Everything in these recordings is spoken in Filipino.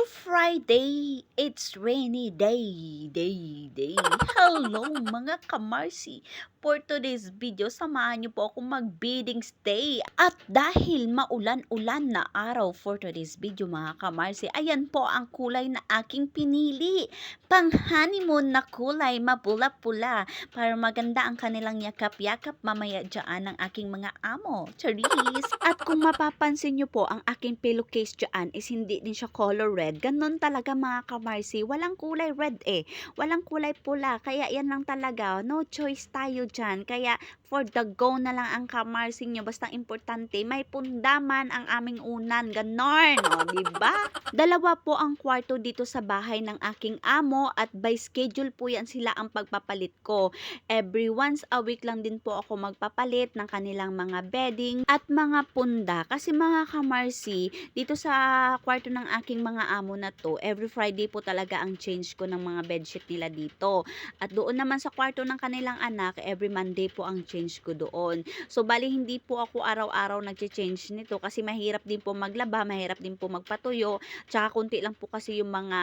All Friday, it's rainy day, day, day. Hello mga kamarsi! For today's video, samahan niyo po ako mag-bidding stay. At dahil maulan-ulan na araw for today's video mga kamarsi, ayan po ang kulay na aking pinili. Pang honeymoon na kulay, mapula-pula. Para maganda ang kanilang yakap-yakap mamaya dyan ng aking mga amo. Charis! At kung mapapansin niyo po, ang aking pillowcase dyan is hindi din siya color red. Ganon talaga mga kamarsi. Walang kulay red eh. Walang kulay pula. Kaya yan lang talaga. No choice tayo dyan. Kaya for the go na lang ang kamarsi nyo. Basta importante, may pundaman ang aming unan. Ganon. O, diba? Dalawa po ang kwarto dito sa bahay ng aking amo at by schedule po yan sila ang pagpapalit ko. Every once a week lang din po ako magpapalit ng kanilang mga bedding at mga punda. Kasi mga kamarsi, dito sa kwarto ng aking mga amo na to, every Friday po talaga ang change ko ng mga bedsheet nila dito. At doon naman sa kwarto ng kanilang anak, every Monday po ang change ko doon. So, bali hindi po ako araw-araw nag-change nito kasi mahirap din po maglaba, mahirap din po magpatuyo, tsaka konti lang po kasi yung mga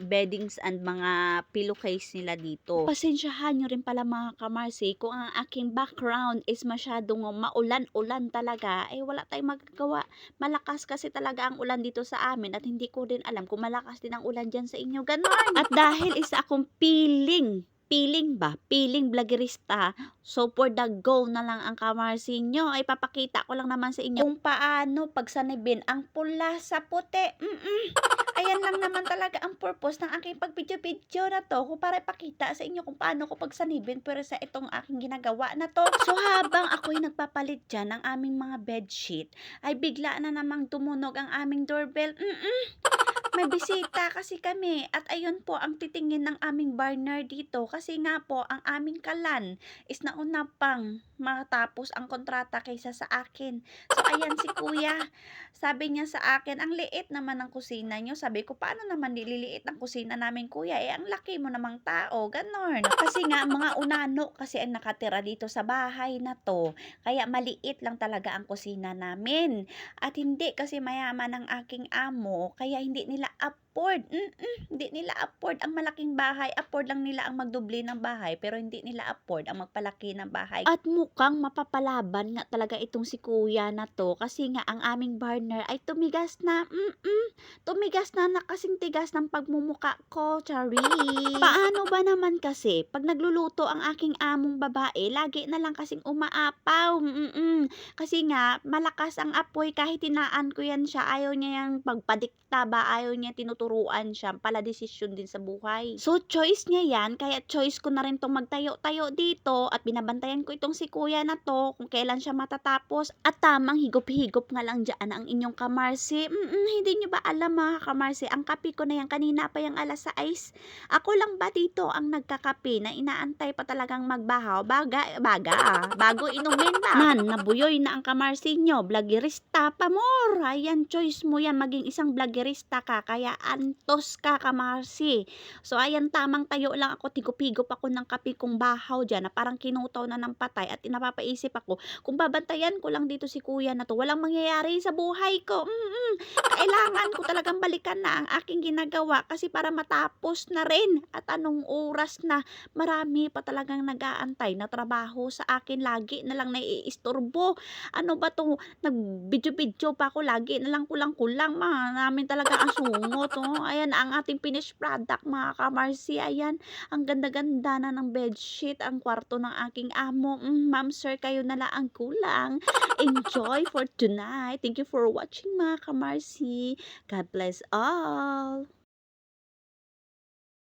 beddings and mga pillowcase nila dito. Pasensyahan nyo rin pala mga kamarsi kung ang aking background is masyadong maulan-ulan talaga, eh wala tayong magagawa. Malakas kasi talaga ang ulan dito sa amin at hindi ko din alam kung malakas din ang ulan dyan sa inyo. Ganon. At dahil isa akong feeling Piling ba? Piling vloggerista. So, for the go na lang ang kamarsi nyo. Ay, papakita ko lang naman sa inyo kung paano pagsanibin ang pula sa puti. Mm-mm. Ayan lang naman talaga ang purpose ng aking pag-video-video na to. Kung para ipakita sa inyo kung paano ko pagsanibin pero sa itong aking ginagawa na to. So, habang ako'y nagpapalit dyan ng aming mga bedsheet, ay bigla na namang tumunog ang aming doorbell. Mm-mm may bisita kasi kami at ayun po ang titingin ng aming burner dito kasi nga po ang aming kalan is nauna pang matapos ang kontrata kaysa sa akin. So ayan si kuya, sabi niya sa akin, ang liit naman ng kusina niyo. Sabi ko, paano naman nililiit ang kusina namin kuya? Eh ang laki mo namang tao, ganon. Kasi nga mga unano kasi ang nakatira dito sa bahay na to. Kaya maliit lang talaga ang kusina namin. At hindi kasi mayaman ang aking amo, kaya hindi nila up afford. Mm-mm, hindi nila afford ang malaking bahay. Afford lang nila ang magdubli ng bahay, pero hindi nila afford ang magpalaki ng bahay. At mukhang mapapalaban nga talaga itong si kuya na to kasi nga ang aming partner ay tumigas na. Mm-mm, tumigas na na kasing tigas ng pagmumuka ko, Chari. Paano ba naman kasi pag nagluluto ang aking among babae, lagi na lang kasing umaapaw. Mm-mm. Kasi nga malakas ang apoy kahit tinaan ko yan siya. Ayaw niya yung pagpadikta ba, ayaw niya tinuturuan siya. Pala desisyon din sa buhay. So choice niya yan, kaya choice ko na rin tong magtayo-tayo dito at binabantayan ko itong si kuya na to kung kailan siya matatapos at tamang higop-higop nga lang dyan ang inyong kamarsi. Mm-mm, hindi nyo ba alam mga kamarsi, ang kape ko na yan kanina pa yung alas 6. Ako lang ba dito ang nagkakape na inaantay pa talagang magbahaw? Baga, baga ah, bago inumin na. Nan, nabuyoy na ang kamarsi nyo, vloggerista pa more. Ayan, choice mo yan, maging isang vloggerista ka, kaya antos ka kamarsi. So ayan, tamang tayo lang ako, tigupigop ako ng kape kong bahaw dyan na parang kinutaw na ng patay at napapaisip ako, kung babantayan ko lang dito si kuya na to, walang mangyayari sa buhay ko. Mm-mm. Kailangan ko talagang balikan na ang aking ginagawa kasi para matapos na rin. At anong oras na? Marami pa talagang nag-aantay na trabaho sa akin. Lagi na lang naiistorbo. Ano ba to? Nag-video-video pa ako. Lagi na lang kulang-kulang. Mga namin talaga ang sungot oh. ayan ang ating finished product mga kamarsi. Ayan ang ganda-ganda na ng bedsheet ang kwarto ng aking amo. Mm, ma'am sir kayo na lang ang kulang. Enjoy for tonight. Thank you for watching mga kamarsi. God bless all